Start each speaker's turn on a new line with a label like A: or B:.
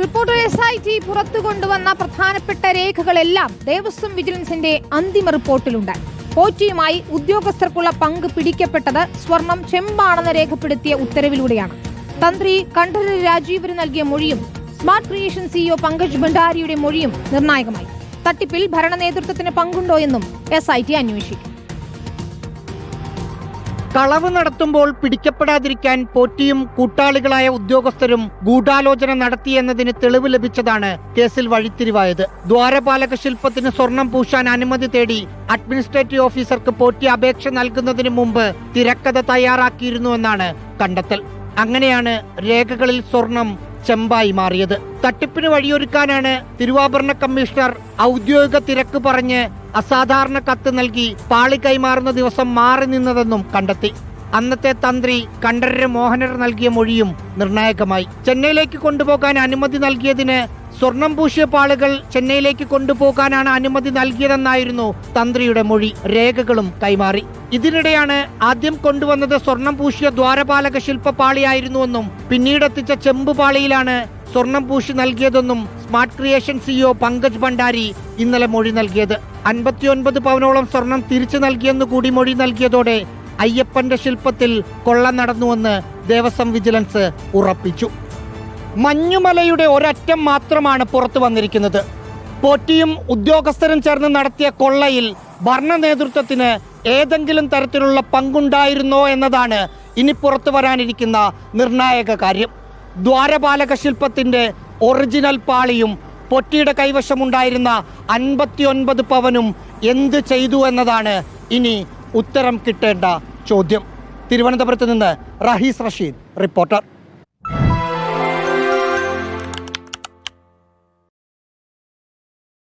A: Reporter S I T പുറത്തു കൊണ്ടുവന്ന പ്രധാനപ്പെട്ട രേഖകളെല്ലാം ദേവസ്വം വിജിലൻസിന്റെ അന്തിമ റിപ്പോർട്ടിലുണ്ട്. പോറ്റിയുമായി ഉദ്യോഗസ്ഥർക്കുള്ള പങ്ക് പിടിക്കപ്പെട്ടത് സ്വർണം ചെമ്പാണെന്ന് രേഖപ്പെടുത്തിയ ഉത്തരവിലൂടെയാണ്. തന്ത്രി കണ്ഠര രാജീവര് നൽകിയ മൊഴിയും സ്മാർട്ട് ക്രിയേഷൻ സിഇഒ പങ്കജ് ഭണ്ഡാരിയുടെ മൊഴിയും നിർണായകമായി. തട്ടിപ്പിൽ ഭരണ നേതൃത്വത്തിന് പങ്കുണ്ടോ എന്നും എസ് ഐ ടി അന്വേഷിക്കും.
B: കളവ് നടത്തുമ്പോൾ പിടിക്കപ്പെടാതിരിക്കാൻ പോറ്റിയും കൂട്ടാളികളായ ഉദ്യോഗസ്ഥരും ഗൂഢാലോചന നടത്തിയെന്നതിന് തെളിവ് ലഭിച്ചതാണ് കേസിൽ വഴിത്തിരിവായത്. ദ്വാരപാലക ശില്പത്തിന് സ്വർണം പൂശാൻ അനുമതി തേടി അഡ്മിനിസ്ട്രേറ്റീവ് ഓഫീസർക്ക് പോറ്റി അപേക്ഷ നൽകുന്നതിന് മുമ്പ് തിരക്കഥ തയ്യാറാക്കിയിരുന്നുവെന്നാണ് കണ്ടെത്തൽ. അങ്ങനെയാണ് രേഖകളിൽ സ്വർണം ചെമ്പായി മാറിയത്. തട്ടിപ്പിന് വഴിയൊരുക്കാനാണ് തിരുവാഭരണ കമ്മീഷണർ ഔദ്യോഗിക തിരക്ക് പറഞ്ഞ് അസാധാരണ കത്ത് നൽകി പാളി കൈമാറുന്ന ദിവസം മാറി നിന്നതെന്നും കണ്ടെത്തി. അന്നത്തെ തന്ത്രി കണ്ഠരര് മോഹനർ നൽകിയ മൊഴിയും നിർണായകമായി. ചെന്നൈയിലേക്ക് കൊണ്ടുപോകാൻ അനുമതി നൽകിയതിന് സ്വർണം പൂശിയ പാളുകൾ ചെന്നൈയിലേക്ക് കൊണ്ടുപോകാനാണ് അനുമതി നൽകിയതെന്നായിരുന്നു തന്ത്രിയുടെ മൊഴി. രേഖകളും കൈമാറി. ഇതിനിടെയാണ് ആദ്യം കൊണ്ടുവന്നത് സ്വർണം പൂശിയ ദ്വാരപാലക ശില്പപാളിയായിരുന്നുവെന്നും പിന്നീടെത്തിച്ച ചെമ്പ് പാളിയിലാണ് സ്വർണം പൂശി നൽകിയതെന്നും smart creation CEO Pankaj Bhandari ഇന്നലെ മൊഴി നൽകിയത്. അൻപത്തിയൊൻപത് പവനോളം സ്വർണം തിരിച്ചു നൽകിയെന്നു കൂടി മൊഴി നൽകിയതോടെ അയ്യപ്പന്റെ ശില്പത്തിൽ കൊള്ള നടന്നുവെന്ന് ദേവസ്വം വിജിലൻസ് ഉറപ്പിച്ചു. മഞ്ഞുമലയുടെ ഒരറ്റം മാത്രമാണ് പുറത്തു വന്നിരിക്കുന്നത്. പോറ്റിയും ഉദ്യോഗസ്ഥരും ചേർന്ന് നടത്തിയ കൊള്ളയിൽ ഭരണ നേതൃത്വത്തിന് ഏതെങ്കിലും തരത്തിലുള്ള പങ്കുണ്ടായിരുന്നോ എന്നതാണ് ഇനി പുറത്തു വരാനിരിക്കുന്ന നിർണായക കാര്യം. ദ്വാരപാലക ശില്പത്തിന്റെ ഒറിജിനൽ പാളിയും പൊറ്റിയുടെ കൈവശമുണ്ടായിരുന്ന അൻപത്തിയൊൻപത് പവനും എന്ത് ചെയ്തു എന്നതാണ് ഇനി ഉത്തരം കിട്ടേണ്ട ചോദ്യം. തിരുവനന്തപുരത്ത് നിന്ന് റഹീസ് റഷീദ് റിപ്പോർട്ടർ.